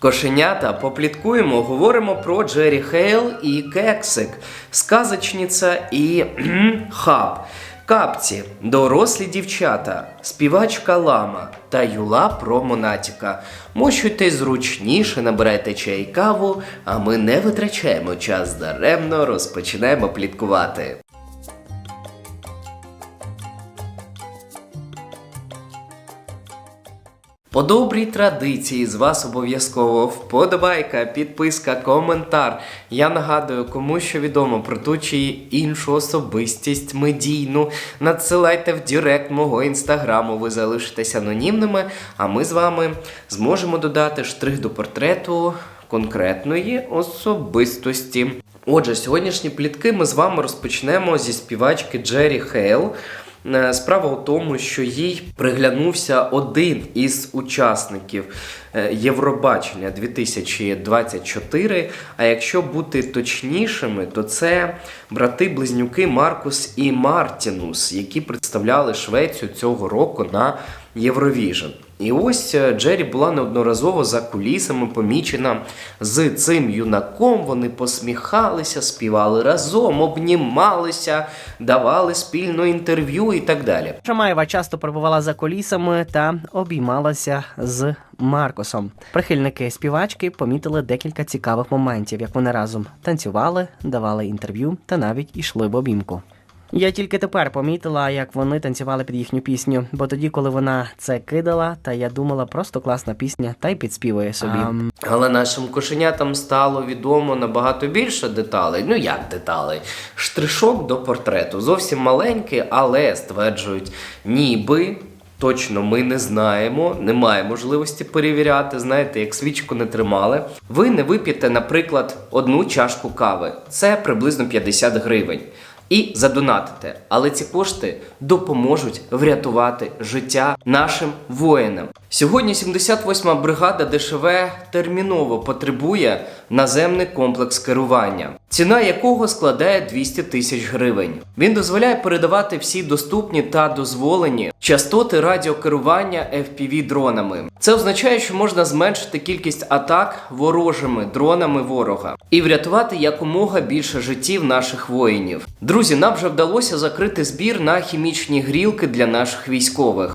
Кошенята, попліткуємо, говоримо про Джері Хейл і Кексик, сказочниця і хаб. Капці, дорослі дівчата, співачка лама та юла про Монатіка. Мощуйте зручніше, набирайте чай і каву, а ми не витрачаємо час даремно, розпочинаємо пліткувати. По добрій традиції з вас обов'язково вподобайка, підписка, коментар. Я нагадую, кому що відомо про ту чи іншу особистість медійну. Надсилайте в Директ мого інстаграму, ви залишитесь анонімними, а ми з вами зможемо додати штрих до портрету конкретної особистості. Отже, сьогоднішні плітки ми з вами розпочнемо зі співачки Джері Хейл. Е, Справа у тому, що їй приглянувся один із учасників е, Євробачення 2024. А якщо бути точнішими, то це брати-близнюки Маркус і Мартінус, які представляли Швецію цього року на Євровіжн. І ось е, Джері була неодноразово за кулісами помічена з цим юнаком. Вони посміхалися, співали разом, обнімалися, давали спільно інтерв'ю і так далі. Шамаєва часто перебувала за колісами та обіймалася з Маркосом. Прихильники співачки помітили декілька цікавих моментів, як вони разом танцювали, давали інтерв'ю та навіть ішли в обіймку. Я тільки тепер помітила, як вони танцювали під їхню пісню, бо тоді, коли вона це кидала, та я думала, просто класна пісня, та й підспівує собі. Але нашим кошенятам стало відомо набагато більше деталей. Ну як деталей? Штришок до портрету. Зовсім маленький, але стверджують, ніби. Точно ми не знаємо, немає можливості перевіряти. Знаєте, як свічку не тримали. Ви не вип'єте, наприклад, одну чашку кави. Це приблизно 50 гривень. І задонатите. Але ці кошти допоможуть врятувати життя нашим воїнам. Сьогодні 78-ма бригада ДШВ терміново потребує наземний комплекс керування, ціна якого складає 200 тисяч гривень. Він дозволяє передавати всі доступні та дозволені частоти радіокерування FPV дронами. Це означає, що можна зменшити кількість атак ворожими дронами ворога і врятувати якомога більше життів наших воїнів. Друзі, нам вже вдалося закрити збір на хімічні грілки для наших військових.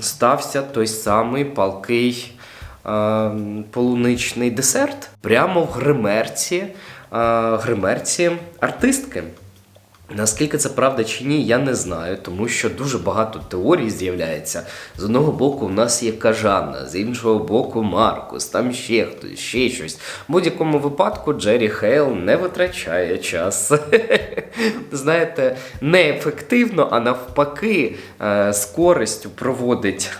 стався той самий палкий е, полуничний десерт прямо в гримерці, е, гримерці артистки. Наскільки це правда чи ні, я не знаю, тому що дуже багато теорій з'являється. З одного боку, у нас є кажана, з іншого боку, Маркус, там ще хтось, ще щось. В будь-якому випадку Джері Хейл не витрачає час. Знаєте, неефективно, а навпаки, е, з користю проводить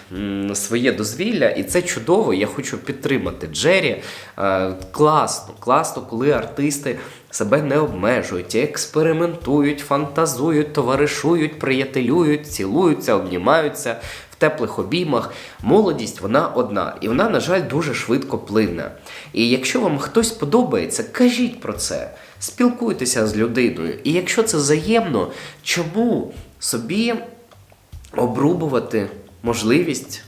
своє дозвілля, і це чудово. Я хочу підтримати Джері. Е, Класно, класно, коли артисти себе не обмежують, експериментують, фантазують, товаришують, приятелюють, цілуються, обнімаються в теплих обіймах. Молодість вона одна, і вона, на жаль, дуже швидко плине. І якщо вам хтось подобається, кажіть про це, спілкуйтеся з людиною. І якщо це взаємно, чому собі обрубувати можливість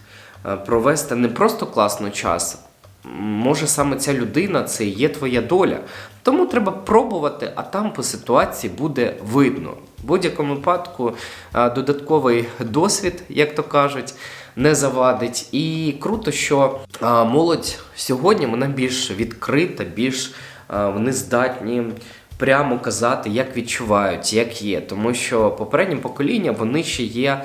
е, провести не просто класно час, може саме ця людина це є твоя доля. Тому треба пробувати, а там по ситуації буде видно. В будь-якому випадку е, додатковий досвід, як то кажуть, не завадить. І круто, що е, молодь сьогодні вона більш відкрита, більш е, вони здатні прямо казати, як відчувають, як є. Тому що попереднє покоління вони ще є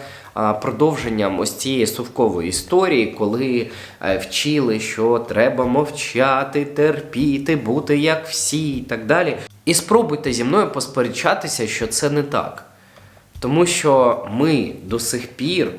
продовженням ось цієї совкової історії, коли е, вчили, що треба мовчати, терпіти, бути як всі і так далі. І спробуйте зі мною посперечатися, що це не так. Тому що ми до сих пір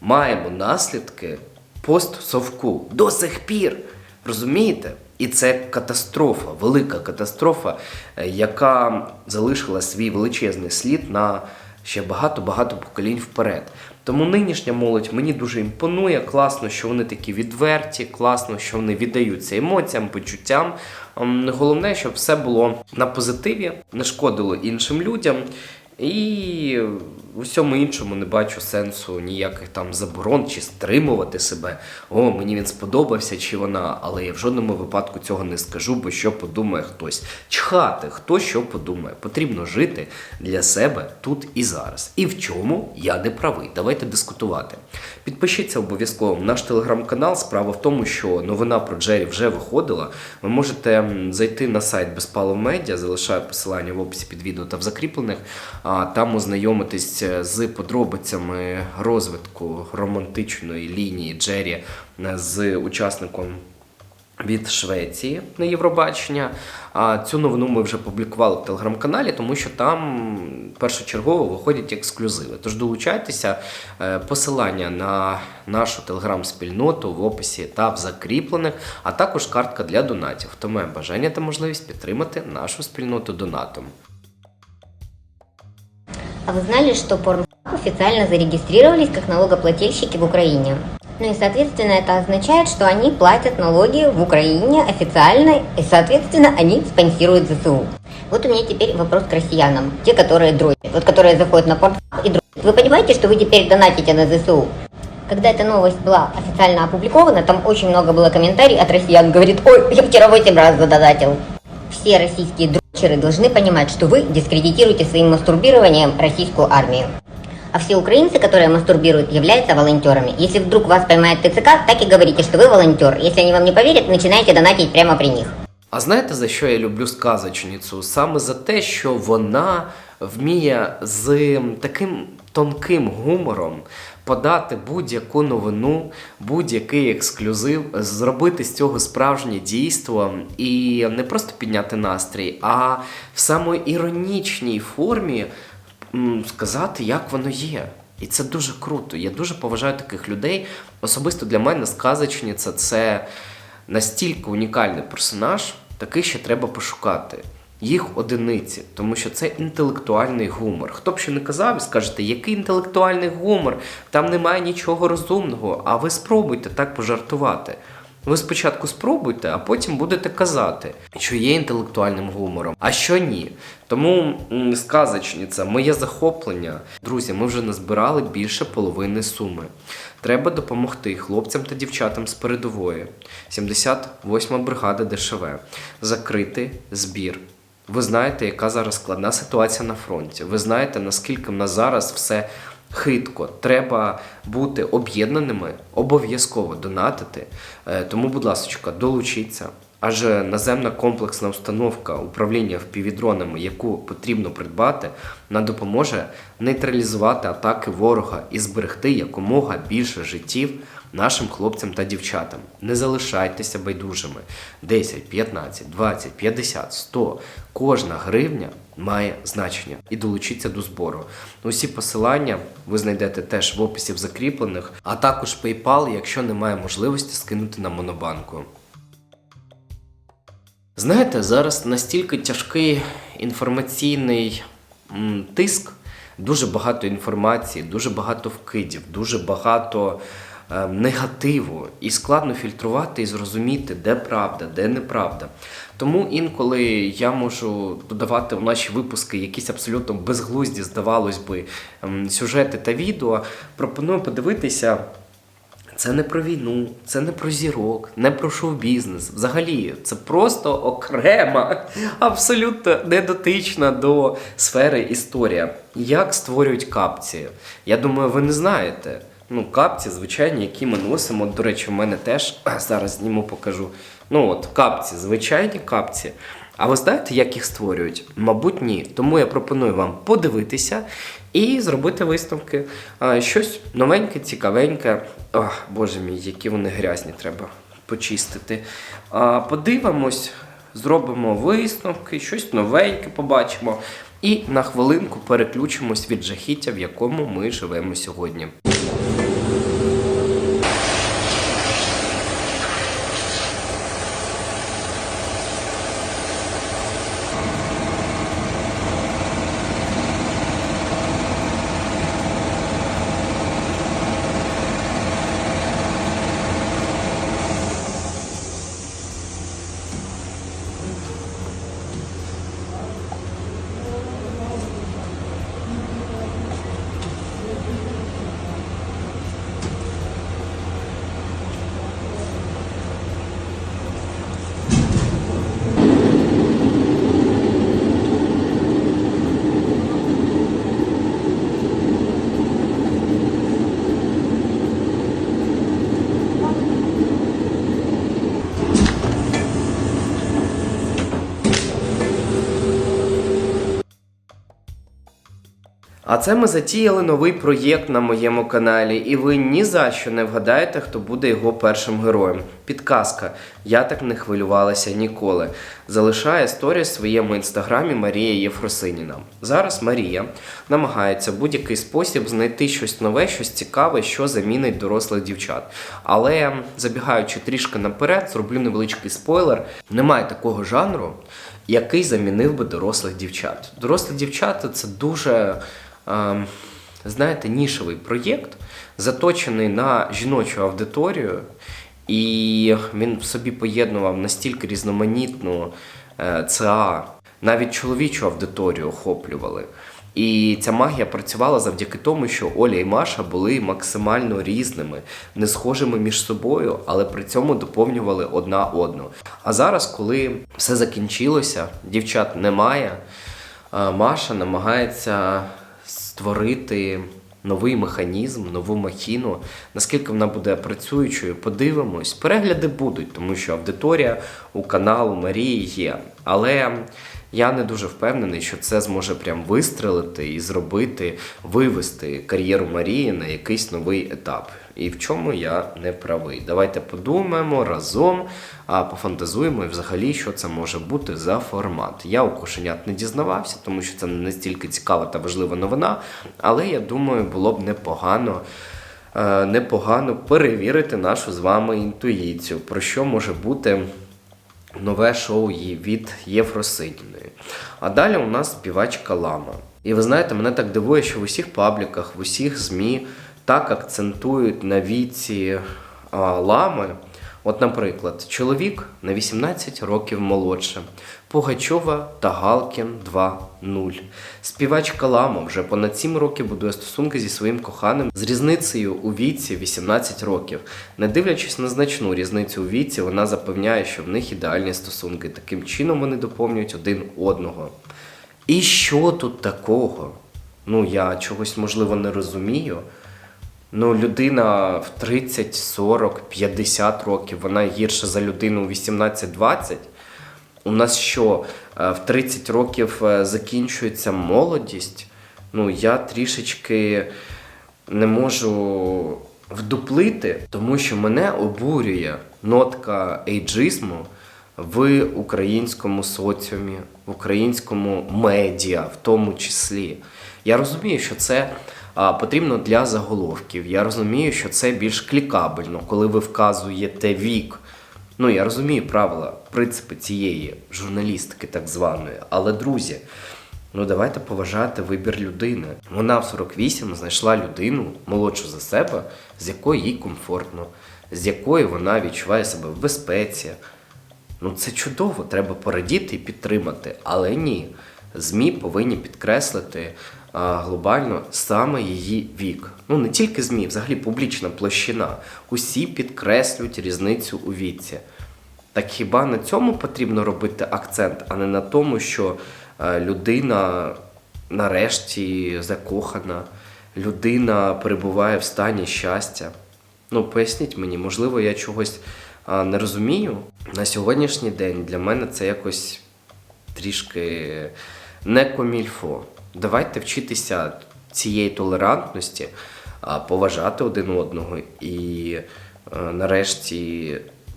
маємо наслідки постсовку. До сих пір. Розумієте? І це катастрофа, велика катастрофа, е, яка залишила свій величезний слід на ще багато-багато поколінь вперед. Тому нинішня молодь мені дуже імпонує. Класно, що вони такі відверті, класно, що вони віддаються емоціям, почуттям. Ем, Головне, щоб все було на позитиві, не шкодило іншим людям. І у всьому іншому не бачу сенсу ніяких там заборон чи стримувати себе. О, мені він сподобався чи вона, але я в жодному випадку цього не скажу, бо що подумає хтось. Чхати, хто що подумає. Потрібно жити для себе тут і зараз. І в чому я не правий. Давайте дискутувати. Підпишіться обов'язково в наш телеграм-канал. Справа в тому, що новина про Джері вже виходила. Ви можете зайти на сайт Безпалов Медіа, залишаю посилання в описі під відео та в закріплених, а там ознайомитись з подробицями розвитку романтичної лінії Джері е, з учасником від Швеції на Євробачення. А цю новину ми вже публікували в телеграм-каналі, тому що там першочергово виходять ексклюзиви. Тож долучайтеся, Е, посилання на нашу телеграм-спільноту в описі та в закріплених, а також картка для донатів. Хто має бажання та можливість підтримати нашу спільноту донатом. А вы знали, что Pornhub официально зарегистрировались как налогоплательщики в Украине? Ну и, соответственно, это означает, что они платят налоги в Украине официально, и, соответственно, они спонсируют ЗСУ. Вот у меня теперь вопрос к россиянам, те, которые дрочат, вот которые заходят на Pornhub и дрочат. Вы понимаете, что вы теперь донатите на ЗСУ? Когда эта новость была официально опубликована, там очень много было комментариев от россиян. Говорит, ой, я вчера 8 раз задонатил. Все российские дрочеры должны понимать, что вы дискредитируете своим мастурбированием российскую армию. А все украинцы, которые мастурбируют, являются волонтерами. Если вдруг вас поймает ТЦК, так и говорите, что вы волонтер. Если они вам не поверят, начинайте донатить прямо при них. А знаєте, за що я люблю сказочницю? Саме за те, що вона вміє з таким тонким гумором подати будь-яку новину, будь-який ексклюзив, зробити з цього справжнє дійство і не просто підняти настрій, а в самоіронічній формі сказати, як воно є. І це дуже круто. Я дуже поважаю таких людей. Особисто для мене сказочниця це настільки унікальний персонаж, такий ще треба пошукати. Їх одиниці, тому що це інтелектуальний гумор. Хто б що не казав, скажете, який інтелектуальний гумор, там немає нічого розумного, а ви спробуйте так пожартувати. Ви спочатку спробуйте, а потім будете казати, що є інтелектуальним гумором, а що ні. Тому сказочниця, моє захоплення. Друзі, ми вже назбирали більше половини суми. Треба допомогти хлопцям та дівчатам з передової. 78 бригада ДШВ. Закрити збір. Ви знаєте, яка зараз складна ситуація на фронті. Ви знаєте, наскільки в нас зараз все хитко. Треба бути об'єднаними, обов'язково донатити. Е, Тому, будь ласка, долучіться. Адже наземна комплексна установка управління впівдронами, яку потрібно придбати, нам допоможе нейтралізувати атаки ворога і зберегти якомога більше життів нашим хлопцям та дівчатам. Не залишайтеся байдужими. 10, 15, 20, 50, 100. Кожна гривня має значення і долучіться до збору. Усі посилання ви знайдете теж в описі в закріплених, а також PayPal, якщо немає можливості скинути на монобанку. Знаєте, зараз настільки тяжкий інформаційний тиск, дуже багато інформації, дуже багато вкидів, дуже багато е, негативу, і складно фільтрувати і зрозуміти, де правда, де неправда. Тому інколи я можу додавати в наші випуски якісь абсолютно безглузді, здавалось би, сюжети та відео. Пропоную подивитися. Це не про війну, це не про зірок, не про шоу-бізнес. Взагалі, це просто окрема, абсолютно недотична до сфери історія. Як створюють капці? Я думаю, ви не знаєте. Ну, капці, звичайні, які ми носимо. До речі, в мене теж зараз зніму, покажу. Ну от, капці, звичайні капці. А ви знаєте, як їх створюють? Мабуть, ні. Тому я пропоную вам подивитися і зробити висновки. Щось новеньке, цікавеньке. Ах, боже мій, які вони грязні, треба почистити. Подивимось, зробимо висновки, щось новеньке побачимо. І на хвилинку переключимось від жахіття, в якому ми живемо сьогодні. А це ми затіяли новий проєкт на моєму каналі, і ви ні за що не вгадаєте, хто буде його першим героєм. Підказка: я так не хвилювалася ніколи. Залишає сторіс в своєму інстаграмі Марія Єфросиніна. Зараз Марія намагається в будь-який спосіб знайти щось нове, щось цікаве, що замінить дорослих дівчат. Але забігаючи трішки наперед, зроблю невеличкий спойлер. Немає такого жанру, який замінив би дорослих дівчат. Дорослі дівчата це дуже. ем, Знаєте, нішевий проєкт, заточений на жіночу аудиторію, і він в собі поєднував настільки різноманітну е, ЦА, навіть чоловічу аудиторію охоплювали. І ця магія працювала завдяки тому, що Оля і Маша були максимально різними, не схожими між собою, але при цьому доповнювали одна одну. А зараз, коли все закінчилося, дівчат немає, Маша намагається створити новий механізм, нову махіну. Наскільки вона буде працюючою, подивимось. Перегляди будуть, тому що аудиторія у каналу Марії є. Але я не дуже впевнений, що це зможе прям вистрелити і зробити, вивести кар'єру Марії на якийсь новий етап. І в чому я не правий. Давайте подумаємо разом, а пофантазуємо і взагалі, що це може бути за формат. Я у кошенят не дізнавався, тому що це не настільки цікава та важлива новина. Але я думаю, було б непогано. е, Непогано перевірити нашу з вами інтуїцію, про що може бути нове шоу її від Єфросиніної. А далі у нас співачка Лама. І ви знаєте, мене так дивує, що в усіх пабліках, в усіх ЗМІ так акцентують на віці а, лами. От, наприклад, чоловік на 18 років молодше, Пугачова та Галкін 2.0. Співачка Лама вже понад 7 років будує стосунки зі своїм коханим з різницею у віці 18 років. Не дивлячись на значну різницю у віці, вона запевняє, що в них ідеальні стосунки. Таким чином вони доповнюють один одного. І що тут такого? Ну, я чогось можливо не розумію. Ну, людина в 30, 40, 50 років, вона гірша за людину у 18-20. У нас що, е, в 30 років е, закінчується молодість? Ну, я трішечки не можу вдуплити, тому що мене обурює нотка ейджизму в українському соціумі, в українському медіа, в тому числі. Я розумію, що це потрібно для заголовків. Я розумію, що це більш клікабельно, коли ви вказуєте вік. Ну, я розумію правила, принципи цієї журналістики, так званої. Але, друзі, ну давайте поважати вибір людини. Вона в 48 знайшла людину молодшу за себе, з якою їй комфортно, з якою вона відчуває себе в безпеці. Ну, це чудово, треба порадіти і підтримати. Але ні, ЗМІ повинні підкреслити глобально саме її вік. Ну не тільки ЗМІ, взагалі публічна площина. Усі підкреслюють різницю у віці. Так хіба на цьому потрібно робити акцент, а не на тому, що е, людина нарешті закохана, людина перебуває в стані щастя. Ну, поясніть мені, можливо, я чогось не розумію. На сьогоднішній день для мене це якось трішки не комільфо. Давайте вчитися цієї толерантності, поважати один одного і е, нарешті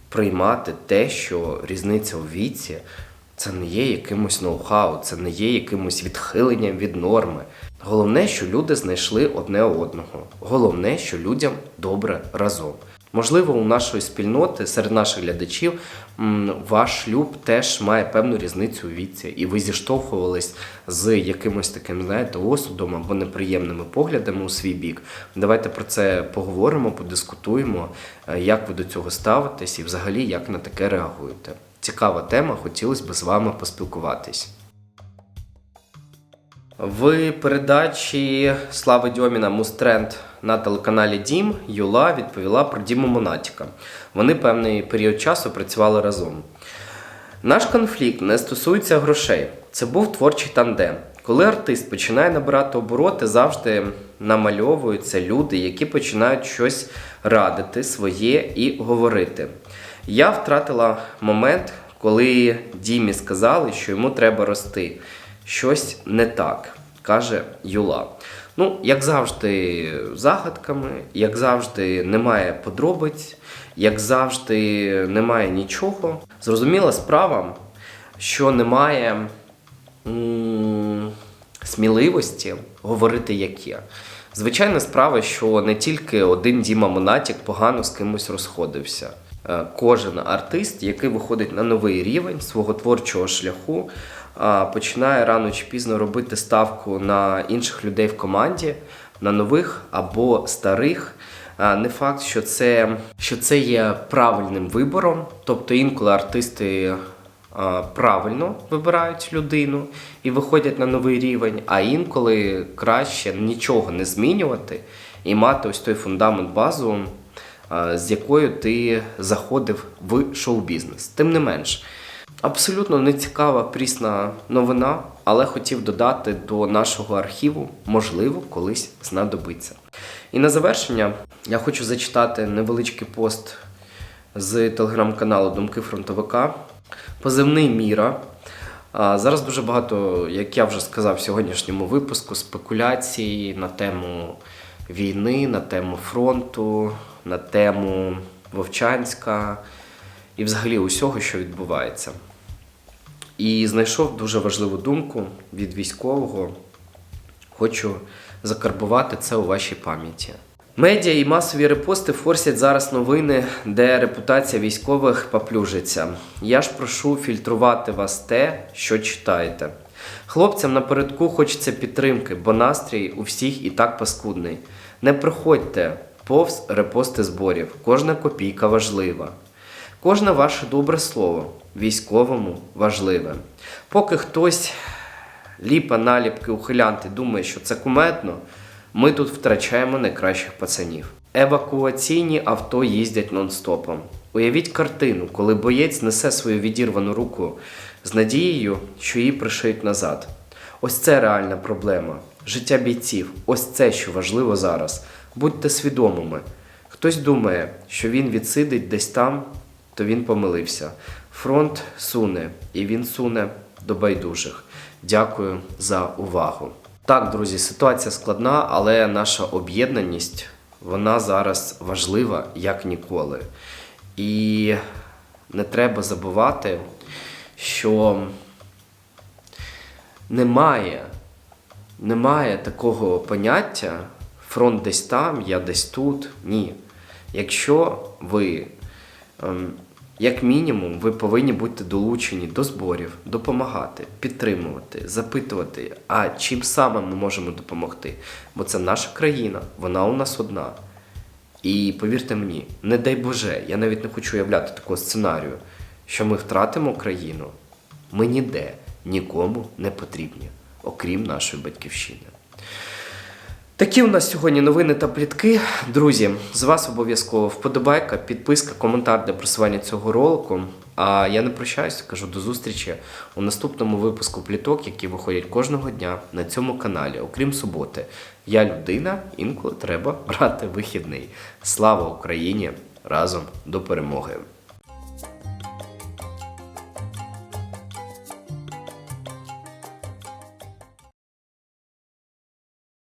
приймати те, що різниця у віці це не є якимось ноу-хау, це не є якимось відхиленням від норми. Головне, що люди знайшли одне одного. Головне, що людям добре разом. Можливо, у нашої спільноти серед наших глядачів ваш шлюб теж має певну різницю у віці, і ви зіштовхувались з якимось таким, знаєте, осудом або неприємними поглядами у свій бік. Давайте про це поговоримо, подискутуємо, е, як ви до цього ставитесь і взагалі як на таке реагуєте. Цікава тема, хотілося б з вами поспілкуватись. В передачі Слави Дьоміна Мустренд на телеканалі Дім Юла відповіла про Діму Монатіка. Вони певний період часу працювали разом. Наш конфлікт не стосується грошей. Це був творчий тандем. Коли артист починає набирати обороти, завжди намальовуються люди, які починають щось радити своє і говорити. Я втратила момент, коли Дімі сказали, що йому треба рости. Щось не так, каже Юла. Ну, як завжди, загадками, як завжди, немає подробиць, як завжди, немає нічого. Зрозуміла справа, що немає м, сміливості говорити як є. Звичайна справа, що не тільки один Діма Монатік погано з кимось розходився. Е, Кожен артист, який виходить на новий рівень свого творчого шляху, починає рано чи пізно робити ставку на інших людей в команді, на нових або старих. Не факт, що це, що це є правильним вибором. Тобто інколи артисти правильно вибирають людину і виходять на новий рівень, а інколи краще нічого не змінювати і мати ось той фундамент базу, з якою ти заходив в шоу-бізнес. Тим не менш, абсолютно нецікава прісна новина, але хотів додати до нашого архіву, можливо, колись знадобиться. І на завершення я хочу зачитати невеличкий пост з телеграм-каналу Думки фронтовика. Позивний Міра. Зараз дуже багато, як я вже сказав в сьогоднішньому випуску, спекуляцій на тему війни, на тему фронту, на тему Вовчанська і взагалі усього, що відбувається. І знайшов дуже важливу думку від військового. Хочу закарбувати це у вашій пам'яті. Медіа і масові репости форсять зараз новини, де репутація військових поплюжиться. Я ж прошу фільтрувати вас те, що читаєте. Хлопцям напередку хочеться підтримки, бо настрій у всіх і так паскудний. Не приходьте повз репости зборів. Кожна копійка важлива. Кожне ваше добре слово військовому важливе. Поки хтось ліпа наліпки ухилянти думає, що це кумедно, ми тут втрачаємо найкращих пацанів. Евакуаційні авто їздять нон-стопом. Уявіть картину, коли боєць несе свою відірвану руку з надією, що її пришиють назад. Ось це реальна проблема. Життя бійців. Ось це, що важливо зараз. Будьте свідомими. Хтось думає, що він відсидить десь там, то він помилився. Фронт суне, і він суне до байдужих. Дякую за увагу. Так, друзі, ситуація складна, але наша об'єднаність вона зараз важлива як ніколи. І не треба забувати, що немає, немає такого поняття фронт десь там, я десь тут. Ні. Якщо ви ем, як мінімум, ви повинні бути долучені до зборів, допомагати, підтримувати, запитувати, а чим саме ми можемо допомогти. Бо це наша країна, вона у нас одна. І повірте мені, не дай Боже, я навіть не хочу уявляти такого сценарію, що ми втратимо країну. Ми ніде нікому не потрібні, окрім нашої батьківщини. Такі у нас сьогодні новини та плітки. Друзі, з вас обов'язково вподобайка, підписка, коментар для просування цього ролику. А я не прощаюся, кажу до зустрічі у наступному випуску пліток, які виходять кожного дня на цьому каналі, окрім суботи. Я людина, інколи треба брати вихідний. Слава Україні! Разом до перемоги!